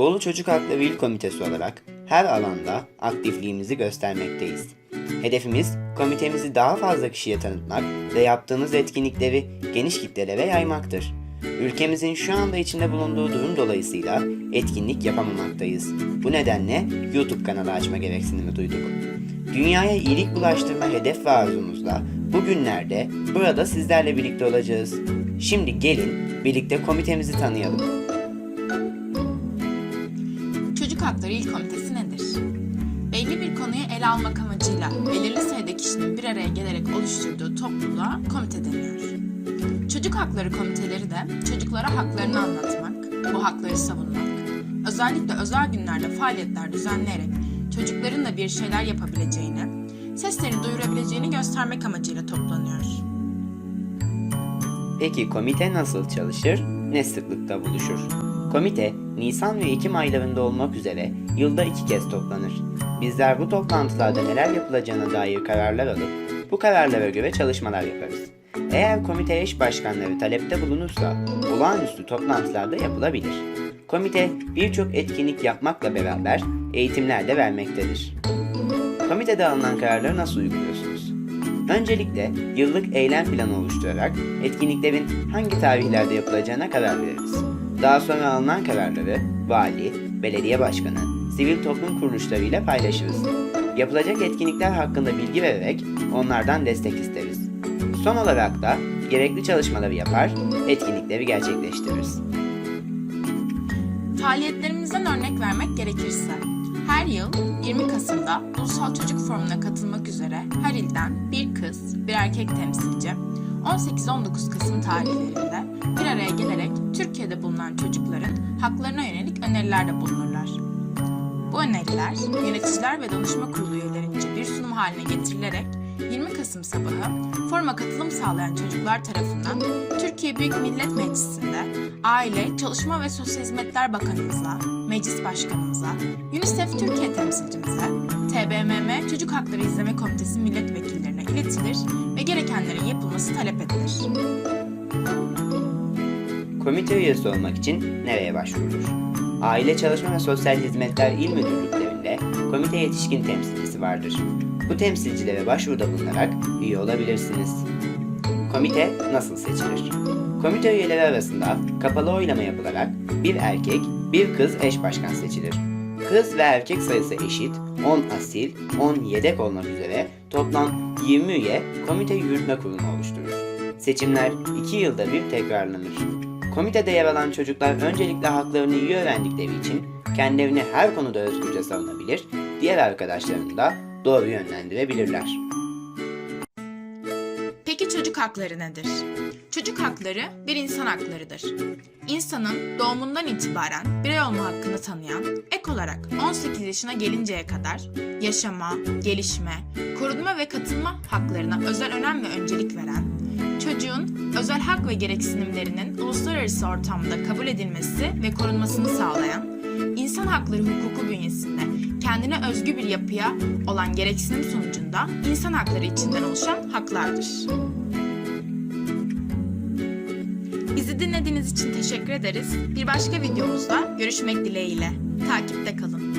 Bolu Çocuk Hakları İl Komitesi olarak her alanda aktifliğimizi göstermekteyiz. Hedefimiz komitemizi daha fazla kişiye tanıtmak ve yaptığımız etkinlikleri geniş kitlelere yaymaktır. Ülkemizin şu anda içinde bulunduğu durum dolayısıyla etkinlik yapamamaktayız. Bu nedenle YouTube kanalı açma gereksinimi duyduk. Dünyaya iyilik bulaştırma hedef ve arzumuzla bugünlerde burada sizlerle birlikte olacağız. Şimdi gelin birlikte komitemizi tanıyalım. Çocuk Hakları İl Komitesi nedir? Belli bir konuyu ele almak amacıyla belirli sayıda kişinin bir araya gelerek oluşturduğu topluluğa komite deniyor. Çocuk Hakları Komiteleri de çocuklara haklarını anlatmak, bu hakları savunmak, özellikle özel günlerde faaliyetler düzenleyerek çocukların da bir şeyler yapabileceğini, sesleri duyurabileceğini göstermek amacıyla toplanıyor. Peki komite nasıl çalışır, ne sıklıkta buluşur? Komite, Nisan ve Ekim aylarında olmak üzere yılda iki kez toplanır. Bizler bu toplantılarda neler yapılacağına dair kararlar alıp bu kararlara göre çalışmalar yaparız. Eğer komite eş başkanları talepte bulunursa olağanüstü toplantılarda yapılabilir. Komite birçok etkinlik yapmakla beraber eğitimler de vermektedir. Komitede alınan kararları nasıl uyguluyorsunuz? Öncelikle yıllık eylem planı oluşturarak etkinliklerin hangi tarihlerde yapılacağına karar veririz. Daha sonra alınan kararları vali, belediye başkanı, sivil toplum kuruluşlarıyla paylaşırız. Yapılacak etkinlikler hakkında bilgi vererek onlardan destek isteriz. Son olarak da gerekli çalışmaları yapar, etkinlikleri gerçekleştiririz. Faaliyetlerimizden örnek vermek gerekirse, her yıl 20 Kasım'da Ulusal Çocuk Forumu'na katılmak üzere her ilden bir kız, bir erkek temsilci 18-19 Kasım tarihlerinde bir araya gelerek Türkiye'de bulunan çocukların haklarına yönelik önerilerde bulunurlar. Bu öneriler yöneticiler ve danışma kurulu üyelerince bir sunum haline getirilerek 20 Kasım sabahı foruma katılım sağlayan çocuklar tarafından Türkiye Büyük Millet Meclisi'nde Aile, Çalışma ve Sosyal Hizmetler Bakanımıza, Meclis Başkanımıza, UNICEF Türkiye temsilcimize, TBMM Çocuk Hakları İzleme Komitesi milletvekillerine iletilir gerekenlerin yapılması talep edilir. Komite üyesi olmak için nereye başvurulur? Aile Çalışma ve Sosyal Hizmetler İl Müdürlüklerinde komite yetişkin temsilcisi vardır. Bu temsilcilere başvuruda bulunarak üye olabilirsiniz. Komite nasıl seçilir? Komite üyeleri arasında kapalı oylama yapılarak bir erkek, bir kız eş başkan seçilir. Kız ve erkek sayısı eşit, 10 asil, 10 yedek olmak üzere toplam 20 üye komite yürütme kurulu oluşturur. Seçimler 2 yılda bir tekrarlanır. Komitede yer alan çocuklar öncelikle haklarını iyi öğrendikleri için kendilerini her konuda özgürce savunabilir, diğer arkadaşlarını da doğru yönlendirebilirler. Çocuk hakları nedir? Çocuk hakları bir insan haklarıdır. İnsanın doğumundan itibaren birey olma hakkını tanıyan, ek olarak 18 yaşına gelinceye kadar yaşama, gelişme, korunma ve katılma haklarına özel önem ve öncelik veren, çocuğun özel hak ve gereksinimlerinin uluslararası ortamda kabul edilmesi ve korunmasını sağlayan, insan hakları hukuku bünyesinde kendine özgü bir yapıya olan gereksinim sonucunda insan hakları içinden oluşan haklardır. Bizi dinlediğiniz için teşekkür ederiz. Bir başka videomuzda görüşmek dileğiyle. Takipte kalın.